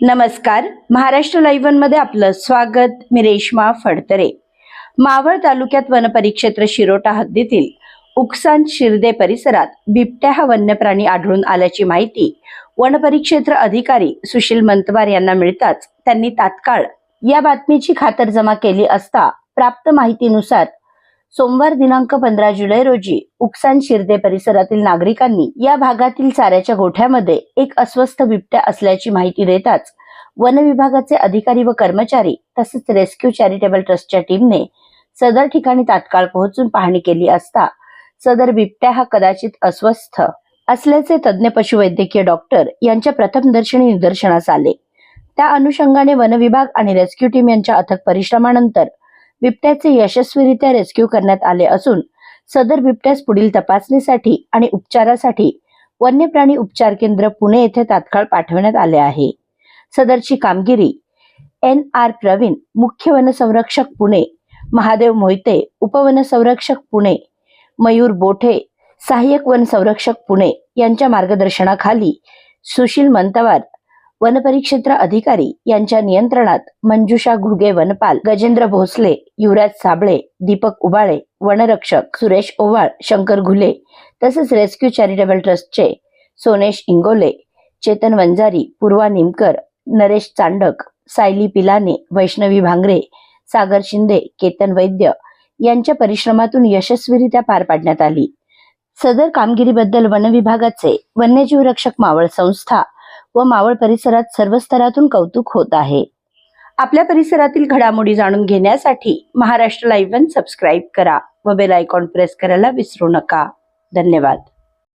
नमस्कार. महाराष्ट्र लाईव्हमध्ये आपलं स्वागत. मी रेश्मा फडतरे. मावळ तालुक्यात वनपरिक्षेत्र शिरोटा हद्दीतील उकसान शिर्दे परिसरात बिबट्या हा वन्यप्राणी आढळून आल्याची माहिती वनपरिक्षेत्र अधिकारी सुशील मंतवार यांना मिळताच त्यांनी तात्काळ या बातमीची खातरजमा केली असता प्राप्त माहितीनुसार सोमवार दिनांक पंधरा जुलै रोजी उकसान शिर्दे परिसरातील नागरिकांनी या भागातील चाऱ्याच्या गोठ्यामध्ये एक अस्वस्थ बिबट्या असल्याची माहिती देताच वन विभागाचे अधिकारी व कर्मचारी तसेच रेस्क्यू चॅरिटेबल ट्रस्टच्या टीमने सदर ठिकाणी तात्काळ पोहोचून पाहणी केली असता सदर बिबट्या हा कदाचित अस्वस्थ असल्याचे तज्ज्ञ पशुवैद्यकीय डॉक्टर यांच्या प्रथमदर्शनी निदर्शनास आले. त्या अनुषंगाने वन विभाग आणि रेस्क्यू टीम यांच्या अथक परिश्रमानंतर बिबट्याचे यशस्वीरित्या रेस्क्यू करण्यात आले असून सदर बिबट्यास पुढील तपासणीसाठी आणि उपचारासाठी वन्य प्राणी उपचार केंद्र पुणे येथे तात्काळ पाठवण्यात आले आहे. सदरची कामगिरी एन आर प्रवीण मुख्य वनसंरक्षक पुणे महादेव मोहिते उपवनसंरक्षक पुणे मयूर बोठे सहाय्यक वन संरक्षक पुणे यांच्या मार्गदर्शनाखाली सुशील मंतवार वनपरिक्षेत्र अधिकारी यांच्या नियंत्रणात मंजुषा घुगे वनपाल गजेंद्र भोसले युवराज साबळे दीपक उबाळे वनरक्षक सुरेश ओवाळ शंकर घुले तसेच रेस्क्यू चॅरिटेबल ट्रस्टचे सोनेश इंगोले चेतन वंजारी पूर्वा निमकर नरेश चांडक सायली पिलाने वैष्णवी भांगरे सागर शिंदे केतन वैद्य यांच्या परिश्रमातून यशस्वीरित्या पार पाडण्यात आली. सदर कामगिरीबद्दल वन विभागाचे वन्यजीव रक्षक मावळ संस्था व मावळ परिसरात सर्व स्तरातून कौतुक होत आहे. आपल्या परिसरातील घडामोडी जाणून घेण्यासाठी महाराष्ट्र लाईव्ह वन सबस्क्राईब करा व बेल आयकॉन प्रेस करायला विसरू नका. धन्यवाद.